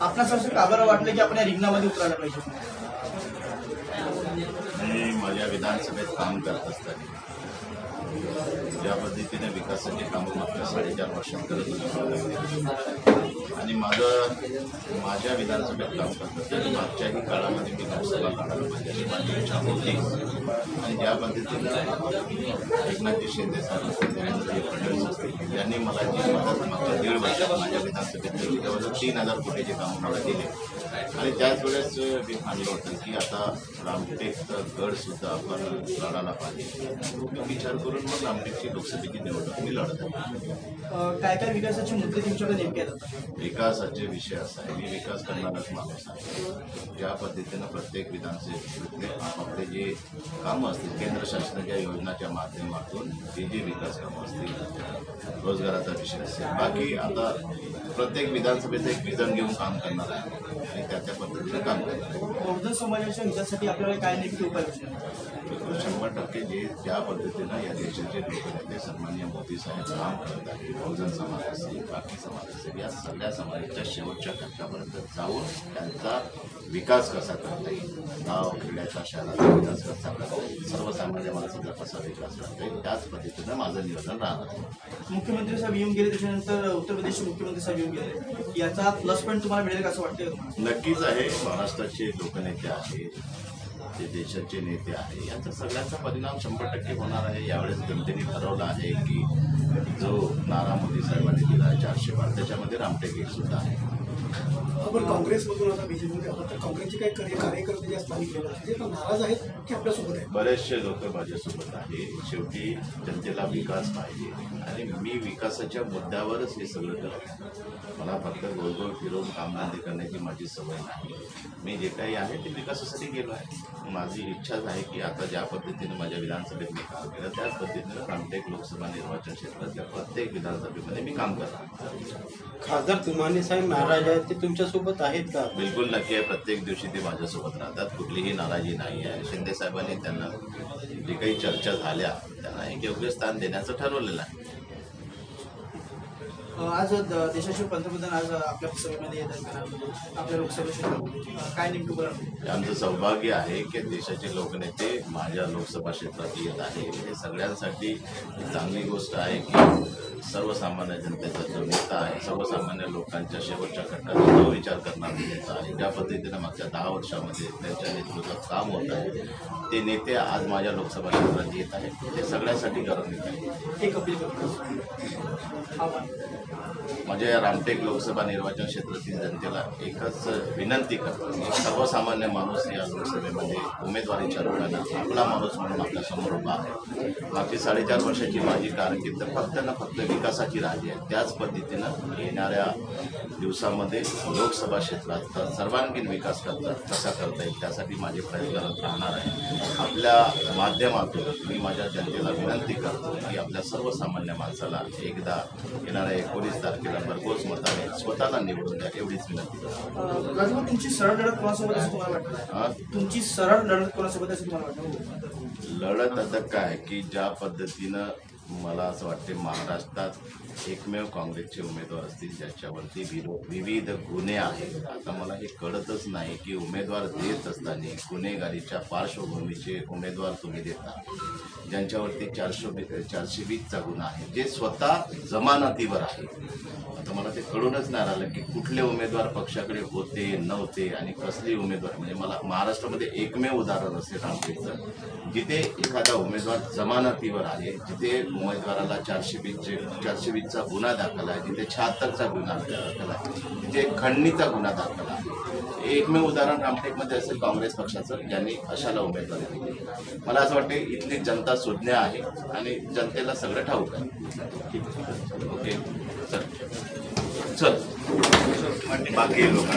आपणास असं का बरं वाटलं की आपण या रिंगणामध्ये उतरायला पाहिजे. मी माझ्या विधानसभेत काम करत असताना ज्या पद्धतीने विकासाची कामं मागच्या साडेचार वर्षात करत होतो. आणि माझं माझ्या विधानसभेत काम करत असताना मागच्याही काळामध्ये मी लोकसभा काढायला पाहिजे अशी माझी इच्छा होती. आणि ज्या पद्धतीनं एकनाथजी शिंदे साहेब मला जी मदत मागच्या दीड वर्षात माझ्या विधानसभेत केली जवळजवळ तीन हजार कोटीचे कामं मला दिले. आणि त्याच वेळेस मी मानलं होतं की आता रामटेकचं गड सुद्धा आपण लढायला पाहिजे. विचार करून मग रामटेकची लोकसभेची निवडणूक मी लढत. आहे काय काय विकासाचे मुद्दे तुमच्याकडे नेमके येतात विकासाचे विषय असा आहे. मी विकास करणाराच माणूस आहे. ज्या पद्धतीनं प्रत्येक विधानसभेतले आपापले जे कामं असतील केंद्र शासनाच्या योजनाच्या माध्यमातून जे जे विकास कामं असतील रोजगाराचा विषय असेल. बाकी आता प्रत्येक विधानसभेत एक विजन घेऊन काम करणार आहे. त्या त्या पद्धतीनं काम करणार आहे बहुजन समाजाच्या विकासासाठी आपल्याला काय नेमकी उपाययोजना आहेत? शंभर टक्के जे ज्या पद्धतीनं या देशाचे लोकनेते सन्मान्य मोदी साहेब काम करत आहेत बहुजन समाज असेल बाकी समाज असेल या सगळ्या समाजाच्या शेवटच्या टप्प्यापर्यंत जाऊन त्यांचा विकास कसा करता येईल गाव खेड्याचा शहराचा विकास कसा करता येईल सर्वसामान्य माणसाचा कसा विकास करता येईल त्याच पद्धतीनं माझं नियोजन राहणार आहे मुख्यमंत्री साहेब येऊन गेले त्याच्यानंतर उत्तर प्रदेशचे मुख्यमंत्री साहेब येऊन गेले याचा प्लस पॉईंट तुम्हाला मिळेल का असं तुम्हाला? नक्कीच आहे. महाराष्ट्राचे लोकनेते आहेत ते देशाचे नेते आहे यांचा सगळ्यांचा परिणाम शंभर टक्के होणार आहे. यावेळेस जनतेने ठरवलं आहे की जो नारा मोदी साहेबांनी दिला आहे चारशे बार त्याच्यामध्ये रामटेक सुद्धा आहे. आपण काँग्रेसमधून आता बीजेपीमध्ये आहोत तर काँग्रेसचे काही कार्य कार्यकर्ते जे स्थानिक लेवल पण नाराज आहेत की आपल्यासोबत आहेत? बरेचसे लोक माझ्यासोबत आहे. शेवटी जनतेला विकास पाहिजे. आणि मी विकासाच्या मुद्द्यावरच हे सगळं करत. मला फक्त गोल फिरवून कामधंदे करण्याची माझी सवय नाही. मी जे काही आहे ते विकासासाठी गेलो आहे. माझी इच्छाच आहे की आता ज्या पद्धतीने माझ्या विधानसभेत मी काम केलं त्याच पद्धतीनं रामटेक लोकसभा निर्वाचन क्षेत्रातल्या प्रत्येक विधानसभेमध्ये मी काम करणार खासदार तुमाने साहेब नाराज आहेत ते तुमच्यासोबत आहेत का? बिलकुल नक्की आहे. प्रत्येक दिवशी ते माझ्यासोबत राहतात. कुठलीही नाराजी नाही आहे. शिंदे साहेबांनी त्यांना जे काही चर्चा झाल्या त्यांना एक योग्य स्थान देण्याचं ठरवलेलं आहे. आज द- देशाचे पंतप्रधान आज आपल्या सभेमध्ये येत आहेत घरामध्ये, आपल्या लोकसभा काय नेमकं बोला आमचं सौभाग्य आहे की देशाचे लोकनेते माझ्या लोकसभा क्षेत्रात येत आहे हे सगळ्यांसाठी चांगली गोष्ट आहे की सर्वसामान्य जनतेचा जो नेता आहे सर्वसामान्य लोकांच्या शेवटच्या घटकाचा जो विचार करणारा नेता आहे ज्या पद्धतीनं मागच्या दहा वर्षामध्ये त्यांच्या नेतृत्वात काम होत आहे ते नेते आज माझ्या लोकसभा क्षेत्रात येत आहेत. ते सगळ्यासाठी गौरवणीय आहे माझ्या या रामटेक लोकसभा निर्वाचन क्षेत्रातील जनतेला एकच विनंती करतो की सर्वसामान्य माणूस या लोकसभेमध्ये उमेदवारीच्या रुपानं आपला माणूस म्हणून आपल्यासमोर उभा आहे. मागची साडेचार वर्षाची माझी कारकीर्द फक्त ना फक्त विकासाची राजी आहे. त्याच पद्धतीनं येणाऱ्या दिवसामध्ये लोकसभा क्षेत्रात सर्वांगीण विकास करता कसा करता येईल त्यासाठी माझे प्रयत्न करत राहणार आहे आपल्या माध्यमातून मी माझ्या जनतेला विनंती करतो की आपल्या सर्वसामान्य माणसाला एकदा येणाऱ्या एकोणीस तारखेला भरघोस मताने स्वतःला निवडून द्या एवढीच विनंती करतो. तुमची सरळ लढत कोणासोबत हा? तुमची सरळ लढत कोणासोबत वाटतं? लढत आता काय की ज्या पद्धतीनं मला असं वाटते महाराष्ट्रात एकमेव काँग्रेसचे उमेदवार असतील ज्याच्यावरती विरो विविध गुन्हे आहेत. आता मला हे कळतच नाही की उमेदवार देत असताना गुन्हेगारीच्या पार्श्वभूमीचे उमेदवार तुम्ही देता. ज्यांच्यावरती चारशे चारशे वीसचा गुन्हा आहे जे स्वतः जमानतीवर आहे आता मला ते कळूनच नाही राहिलं की कुठले उमेदवार पक्षाकडे होते नव्हते आणि कसले उमेदवार. म्हणजे मला महाराष्ट्रामध्ये एकमेव उदाहरण असेल रामटेकचं जिथे एखादा उमेदवार जमानतीवर आहे जिथे उमेदवाराला चारशे वीसचे चारशे वीसचा गुन्हा दाखल आहे. तिथे शहात्तरचा गुन्हा दाखल आहे. तिथे खंडणीचा गुन्हा दाखल आहे. एकमेव उदाहरण रामटेकमध्ये असेल काँग्रेस पक्षाचं ज्यांनी अशाला उमेदवारी दिली. मला असं वाटते इथली जनता सुज्ञ आहे आणि जनतेला सगळं ठाऊक आहे. ओके. चल. चल. बाकी लोकांना.